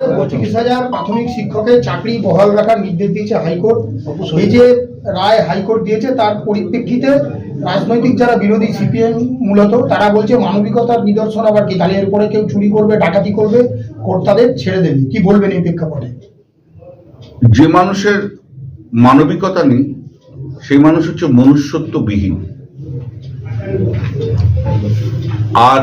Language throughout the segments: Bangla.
পঁচিশ হাজার প্রাথমিক শিক্ষকের চাকরি বহাল রাখার নির্দেশ দিয়েছে হাইকোর্ট। এই যে রায় হাইকোর্ট দিয়েছে, তার পরিপ্রেক্ষিতে রাজনৈতিক যারা বিরোধী সিপিএম মূলত, তারা বলছে মানবিকতার নিদর্শন আবার কি? তাহলে এরপরে কেউ চুরি করবে, ডাকাতি করবে কোর্ট তাদের ছেড়ে দেবে। কি বলবেন এই প্রেক্ষাপটে? যে মানুষের মানবিকতা নেই, সেই মানুষ হচ্ছে মনুষ্যত্ববিহীন। আর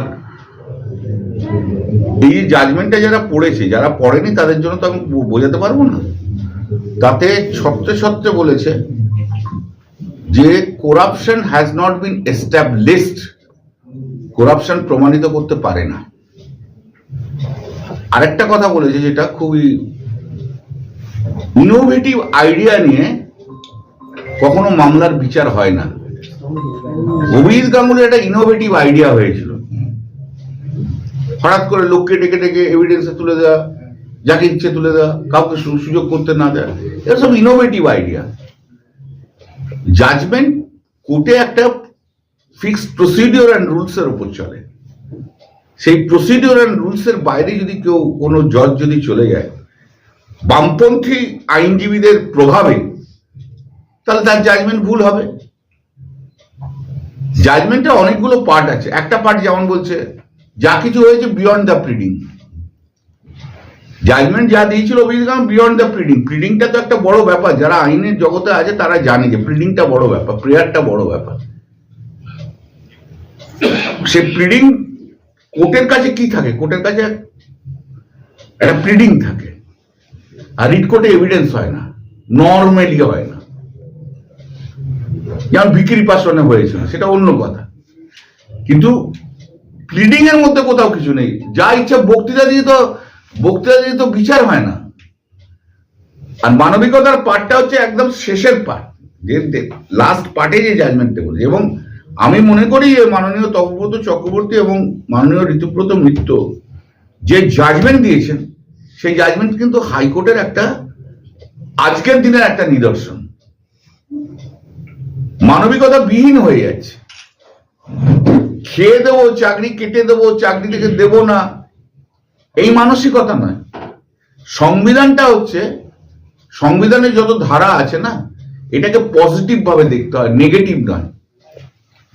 এই জাজমেন্টটা যারা পড়েছে, যারা পড়েনি তাদের জন্য তো আমি বোঝাতে পারব না। তাতে সত্যি সত্যি বলেছে যে corruption has not been established corruption প্রমাণিত করতে পারে না। আরেকটা কথা বলেছে যেটা খুবই ইনোভেটিভ আইডিয়া নিয়ে কখনো মামলার বিচার হয় না। অভিজিৎ গাঙ্গুলির একটা ইনোভেটিভ আইডিয়া হয়েছিল হঠাৎ করে লোককে ডেকে ডেকে এভিডেন্সে তুলে দেওয়া যাকে ইচ্ছে তুলে দেওয়া কাউকে সুযোগ করতে না দেওয়া এরা সব ইনোভেটিভ আইডিয়া জাজমেন্ট কোর্টে একটা ফিক্সড প্রসিডিওর অ্যান্ড রুলস এর উপর চলে। সেই প্রসিডিওর অ্যান্ড রুলস এর বাইরে যদি কেউ কোনো জজ যদি চলে যায়, বামপন্থী আইনজীবীদের প্রভাবে তাহলে তার জাজমেন্ট ভুল হবে। জাজমেন্টে অনেকগুলো পার্ট আছে। একটা পার্ট যেমন বলছে যা কিছু হয়েছে বিয়ন্ড দ্য প্রিডিং জাজমেন্ট যা দিয়েছিল অভিজিৎ বিয়ন্ড দ্য প্রিডিং প্রিডিংটা তো একটা বড় ব্যাপার। যারা আইনের জগতে আছে, তারা জানে যে প্রিডিংটা বড় ব্যাপার প্রেয়ারটা বড় ব্যাপার। সে প্রিডিং কোর্টের কাছে কি থাকে? কোর্টের কাছে একটা প্রিডিং থাকে। আর রিট কোর্টে এভিডেন্স হয় না। নর্মালি হয় না। যেমন বিক্রি পাশনে হয়েছিল, সেটা অন্য কথা। কিন্তু প্লিডিং এর মধ্যে কোথাও কিছু নেই। যা ইচ্ছা বক্তৃতা দিয়ে তো, বক্তৃতা দিয়ে তো বিচার হয় না। আর মানবিকতার পার্টটা হচ্ছে একদম শেষের পার্ট। যে লাস্ট পার্টে যে জাজমেন্টটা বলে এবং আমি মনে করি মাননীয় তপব্রত চক্রবর্তী এবং মাননীয় ঋতুব্রত মিত্র যে জাজমেন্ট দিয়েছেন, সেই জাজমেন্ট কিন্তু হাইকোর্টের একটা, আজকের দিনের একটা নিদর্শন। মানবিকতা বিহীন হয়ে যাচ্ছে। খেয়ে দেবো, চাকরি কেটে দেবো, চাকরি থেকে দেব না। এই মানসিকতা নয়। সংবিধানটা হচ্ছে, সংবিধানের যত ধারা আছে না, এটাকে পজিটিভ ভাবে দেখতে হয় নেগেটিভ নয়।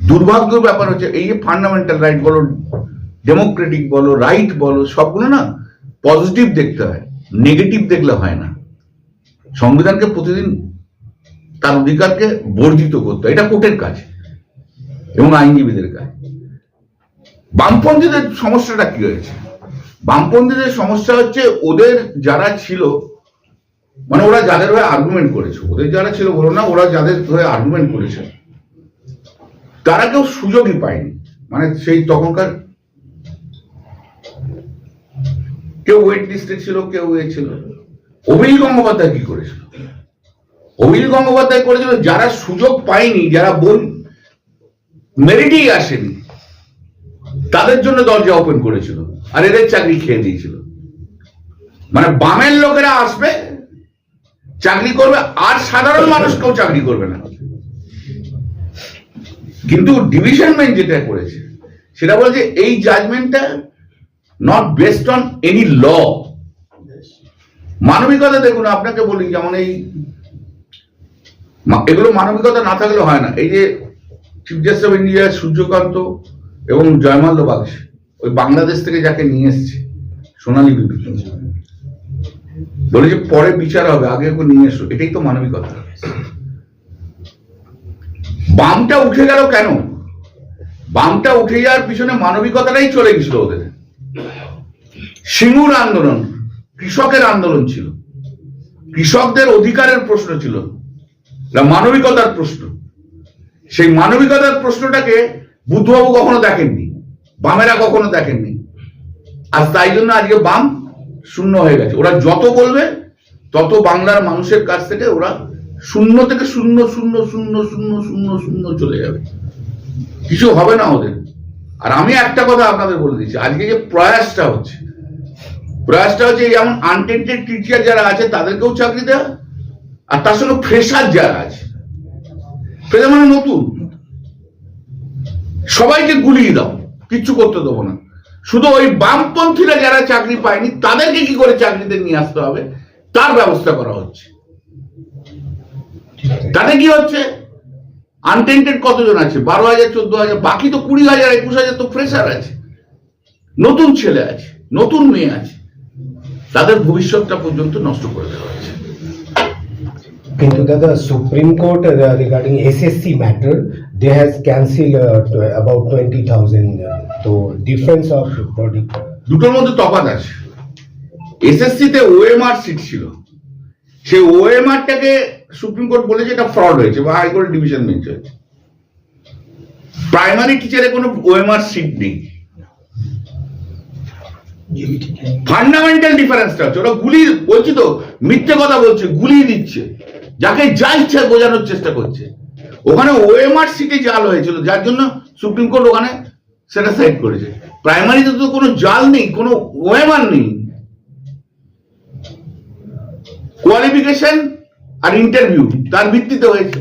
দুর্ভাগ্যের ব্যাপার হচ্ছে, এই যে ফান্ডামেন্টাল রাইট বলো ডেমোক্রেটিক বলো রাইট বলো, সবগুলো না পজিটিভ দেখতে হয় নেগেটিভ দেখলে হয় না। সংবিধানকে প্রতিদিন তার অধিকারকে বর্ধিত করতে এটা কোর্টের কাজ, এবং আইনজীবীদের কাজ। বামপন্থীদের সমস্যাটা কি হয়েছে? বামপন্থীদের সমস্যা হচ্ছে ওদের যারা ছিল মানে ওরা যাদের হয়ে আর্গুমেন্ট করেছে, ওদের যারা ছিল বলো না, ওরা যাদের হয়ে আর্গুমেন্ট করেছে। তারা কেউ সুযোগই পায়নি মানে সেই তখনকার কেউ ওয়েট লিস্টে ছিল, কেউ এ ছিল। অভিল গঙ্গোপাধ্যায় কি করেছিল? অভিল গঙ্গোপাধ্যায় করেছিল, যারা সুযোগ পায়নি, যারা বল মেরিটেই আসেনি তাদের জন্য দরজা ওপেন করেছিল আর এদের চাকরি খেয়ে দিয়েছিল। মানে বামের লোকেরা আসবে, চাকরি করবে, আর সাধারণ মানুষ কেউ চাকরি করবে না। কিন্তু ডিভিশন বেঞ্চ যেটা করেছে, সেটা বলছে এই জাজমেন্টটা not based on any law মানবিকতা দেখুন, আপনাকে বলি, যেমন এই এগুলো মানবিকতা না থাকলে হয় না। এই যে chief justice of India Suryakant এবং জয়মাল্য বাগস ওই বাংলাদেশ থেকে যাকে নিয়ে এসছে, সোনালী বিবি বলে যে পরে বিচার হবে, আগে ওকে নিয়ে এসো, এটাই তো মানবিকতা। বামটা উঠে গেল কেন? বামটা উঠে যাওয়ার পিছনে মানবিকতাটাই চলে গেছিল ওদের। সিঙ্গুর আন্দোলন, কৃষকের আন্দোলন ছিল। কৃষকদের অধিকারের প্রশ্ন ছিল মানবিকতার প্রশ্ন। সেই মানবিকতার প্রশ্নটাকে বুদ্ধবাবু কখনো দেখেননি? বামেরা কখনো দেখেননি? আর তাই জন্য আজকে বাম শূন্য হয়ে গেছে। ওরা যত বলবে, তত বাংলার মানুষের কাছ থেকে ওরা শূন্য থেকে শূন্য শূন্য শূন্য শূন্য শূন্য শূন্য চলে যাবে। কিছু হবে না ওদের। আর আমি একটা কথা আপনাদের বলে দিচ্ছি, আজকে যে প্রয়াসটা হচ্ছে প্রয়াসটা হচ্ছে যেমন আনটেন্টেড টিচার যারা আছে, তাদেরকেও চাকরি দেওয়া, আর তার সঙ্গে ফ্রেশার যারা আছে। ফ্রেশার মানে নতুন। সবাইকে গুলিয়ে দাও, কিচ্ছু করতে দেবো না। শুধু ওই বামপন্থীরা যারা চাকরি পায়নি, তাদেরকে কি করে চাকরিতে নিয়ে আসতে হবে? তার ব্যবস্থা করা হচ্ছে। তাতে কি হচ্ছে? আনটেন্টেড কতজন আছে? বারো হাজার, চোদ্দ হাজার, বাকি তো কুড়ি হাজার, একুশ হাজার তো ফ্রেশার আছে। নতুন ছেলে আছে, নতুন মেয়ে আছে। তাদের ভবিষ্যৎটা পর্যন্ত নষ্ট করে দেওয়া হচ্ছে। The, the Supreme Court uh, regarding SSC matter, they has uh, tw- about twenty thousand. So difference. দুটোর মধ্যে তফাৎ আছে। এসএসসি তে ওএমআর সিট ছিল। সেই ওএমআরটাকে সুপ্রিম কোর্ট বলেছে এটা ফ্রড হয়েছে বা হাইকোর্ট ডিভিশন বেঞ্চ হয়েছে। প্রাইমারি টিচারে কোনো ওএমআর সিট নেই। ফান্ডামেন্টাল ডিফারেন্সটা হচ্ছে। ওরা গুলি বলছি তো মিথ্যে কথা বলছে গুলি দিচ্ছে। যাকে যা ইচ্ছা বোঝানোর চেষ্টা করছে। ওখানে ওএমআর সিটে জাল হয়েছিল, যার জন্য সুপ্রিম কোর্ট ওখানে সেটা সাইড করেছে। প্রাইমারিতে তো কোনো জাল নেই, কোনো ওএমআর নেই। কোয়ালিফিকেশন আর ইন্টারভিউ তার ভিত্তিতে হয়েছে।